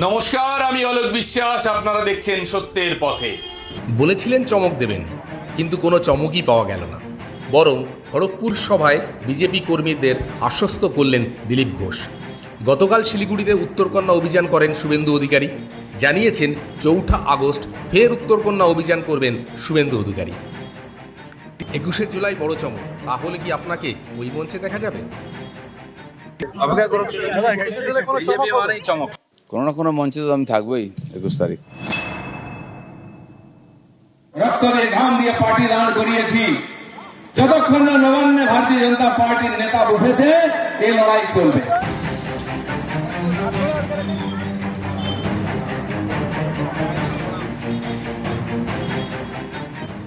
নমস্কার আমি অলোক বিশ্বাস। আপনারা দেখছেন সত্যের পথে। বলেছিলেন চমক দেবেন কিন্তু কোনো চমকই পাওয়া গেল না। বরং খড়গপুর সভায় বিজেপি কর্মীদের আশ্বস্ত করলেন দিলীপ ঘোষ। গতকাল শিলিগুড়িতে উত্তরকন্যা অভিযান করেন শুভেন্দু অধিকারী। জানিয়েছেন চৌঠা আগস্ট ফের উত্তরকন্যা অভিযান করবেন শুভেন্দু অধিকারী। একুশে জুলাই বড় চমক তাহলে কি আপনাকে ওই মঞ্চে দেখা যাবে? অপেক্ষা করুন বিজেপি চমক। কোনো না কোনো মঞ্চে তো আমি থাকবোই একুশ তারিখ। রক্তকে ঘাম দিয়ে পার্টি দাঁড় করিয়েছি যতক্ষণ না নবান্নে ভারতীয় জনতা পার্টির নেতা বসেছে এই লড়াই চলবে।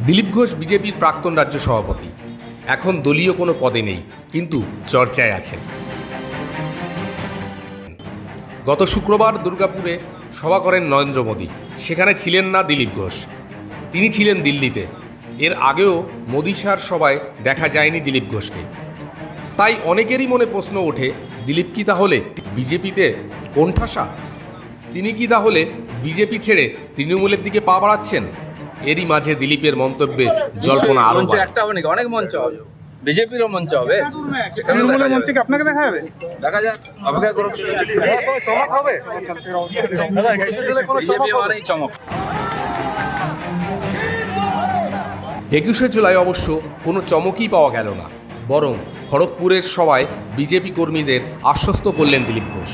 দিলীপ ঘোষ বিজেপির প্রাক্তন রাজ্য সভাপতি। এখন দলীয় কোনো পদে নেই কিন্তু চর্চায় আছেন। গত শুক্রবার দুর্গাপুরে সভা করেন নরেন্দ্র মোদী। সেখানে ছিলেন না দিলীপ ঘোষ। তিনি ছিলেন দিল্লিতে। এর আগেও মোদী সার সভায় দেখা যায়নি দিলীপ ঘোষকে। তাই অনেকেরই মনে প্রশ্ন ওঠে, দিলীপ কি তাহলে বিজেপিতে কোণঠাসা? তিনি কি তাহলে বিজেপি ছেড়ে তৃণমূলের দিকে পা বাড়াচ্ছেন? এরই মাঝে দিলীপের মন্তব্যে জল্পনা আরও একটা হবে নাকি? অনেক মঞ্চ হবে বিজেপিরও মঞ্চ হবে। তৃণমূলের মঞ্চে কি আপনাকে দেখা যাবে? দেখা যাক অপেক্ষা করুন। চমক হবে বিজেপি মানেই চমক। একুশে জুলাই অবশ্য কোনো চমকই পাওয়া গেল না। বরং খড়গপুরের সভায় বিজেপি কর্মীদের আশ্বস্ত করলেন দিলীপ ঘোষ।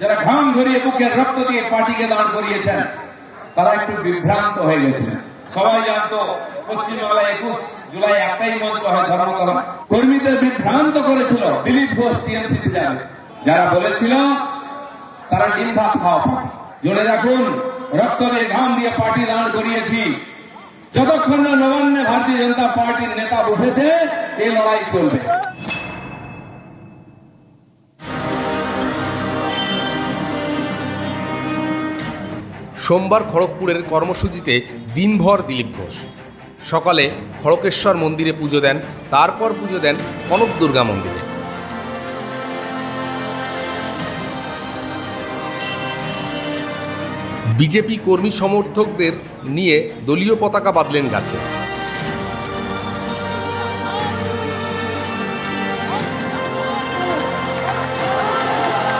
যারা ঘাম ঝরিয়ে বুকের রক্ত দিয়ে পার্টিকে দাঁড় করিয়েছেন। তারা একটু বিভ্রান্ত হয়ে গেছিলেন। সবাই জানতো পশ্চিমবাংলায় একুশ, জুলাই একটাই মঞ্চ হয় ধর্মতলা কর্মীদের বিভ্রান্ত করেছিল দিলীপ ঘোষ টিএমসিতে যাবে যারা বলেছিল, তারা ডিম ভাত খাওয়া পাবে জোরে রাখুন রক্ত দিয়ে ঘাম দিয়ে পার্টি দাঁড় করিয়েছি। যতক্ষণ না নবান্নে ভারতীয় জনতা পার্টির নেতা বসেছে এই লড়াই চলবে। সোমবার খড়গপুরের কর্মসূচিতে দিনভর দিলীপ ঘোষ। সকালে খড়কেশ্বর মন্দিরে পুজো দেন, তারপর পুজো দেন কনক দুর্গা মন্দিরে। বিজেপি কর্মী সমর্থকদের নিয়ে দলীয় পতাকা বাঁধলেন গাছে।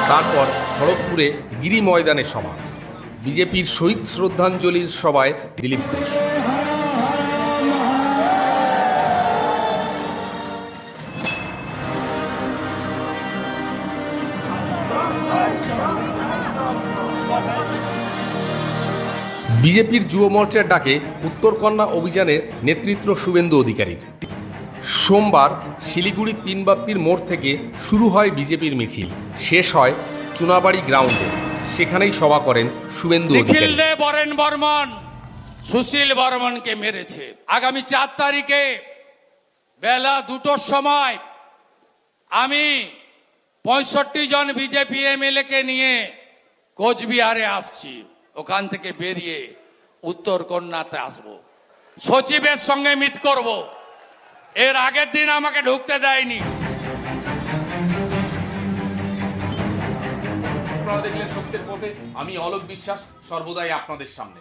তারপর খড়গপুরে গিরি ময়দানে সভা। বিজেপির শহীদ শ্রদ্ধাঞ্জলির সভায় দিলীপ ঘোষ। বিজেপির যুব মোর্চার ডাকে উত্তরকন্যা অভিযানের নেতৃত্ব শুভেন্দু অধিকারীর। সোমবার শিলিগুড়ি তিনবাত্তির মোড় থেকে শুরু হয় বিজেপির মিছিল। শেষ হয় চুনাবাড়ি গ্রাউন্ডে। সেখানেই সভা করেন শুভেন্দু বরেন বর্মন, সুশীল বর্মনকে মেরেছে। আগামী চার তারিখে বেলা দুটোর সময় আমি পঁয়ষট্টি জন বিজেপি এমএলএ কে নিয়ে কোচবিহারে আসছি। ওখান থেকে বেরিয়ে উত্তর কন্যাতে আসব। সচিবের সঙ্গে মিট করব। এর আগের দিন আমাকে ঢুকতে দেয়নি। আপনারা দেখলেন সত্যের পথে। আমি অলোক বিশ্বাস সর্বদাই আপনাদের সামনে।